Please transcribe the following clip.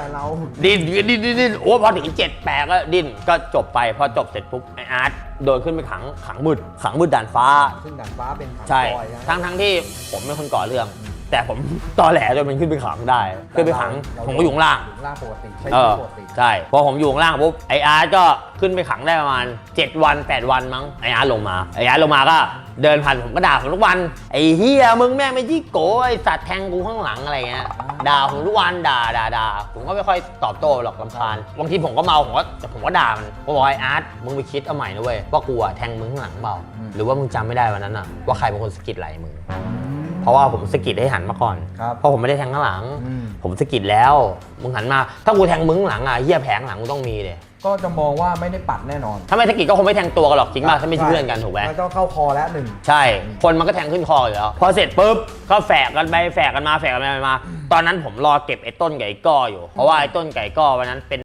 แต่เราดิ้นดิ้นดิ้นดิ้นโอ้พอถึงเจ็ดแปดก็ดิ้นก็จบไปพอจบเสร็จปุ๊บไออาร์ตโดนขึ้นไปขังขังมืดขังมืดด่านฟ้า ซึ่งด่านฟ้าเป็นขังใช่ซอยนะทั้งทั้งที่ผมเป็นคนก่อเรื่อง แต่ผม ตอแหลจนมันขึ้นไปขังได้ ขึ้นไปขังเราผมก็อยู่ข้างล่าง อยู่ข้างล่างปกติใช้เอชีวิอตปกติใช่ พอผมอยู่ข้างล่างปุ๊บไออาร์ตก็ขึ้นไปขังได้ประมาณ 7 วัน 8 วันมั้งไออาร์ตลงมาไออาร์ตลงมาก็เดินผ่านผมก็ด่าผมทุกวัน ไอเฮียมึงแม่งไม่ที่โกไอสัตว์แทงกูข้างหลังอะไรเงี้ย ด่าผมทุกวันด่าด่าด่าผมก็ไม่ค่อยตอบโต้หรอกลำคาญบางทีผมก็เมาผมก็แต่ผมก็ด่ามันผมบอกไออาร์ตมึงไปคิดเอาใหม่นะเว้ยว่ากูอะแทงมึงข้างหลังเปล่าอืม หรือว่ามึงจำไม่ได้วันนั้นอะว่าใครเป็นคนสะกิดไหล่มึง เพราะว่าผมสะกิดให้หันมาก่อน ครับเพราะผมไม่ได้แทงข้างหลัง อืม ผมสะกิดแล้ว มึงหันมา ถ้ากูแทงมึงข้างหลังอะเฮียแผงหลังกูต้องมีเลยก็จะมองว่าไม่ได้ปัดแน่นอนถ้าไม่สะกิดก็คงไม่แทงตัวกันหรอกจริงป่ะถ้าไม่ใช่เพื่อนกันถูกไหม มันต้องเข้าคอแล้วหนึ่ง ใช่ คนมันก็แทงขึ้นคออยู่แล้ว พอเสร็จปุ๊บ ก็แฝกกันไปแฝกกันมาแฝกกันไปมา ตอนนั้นผมรอเก็บไอ้ต้นไก่ก้ออยู่ เพราะว่าไอ้ต้นไก่ก้อวันนั้นเป็น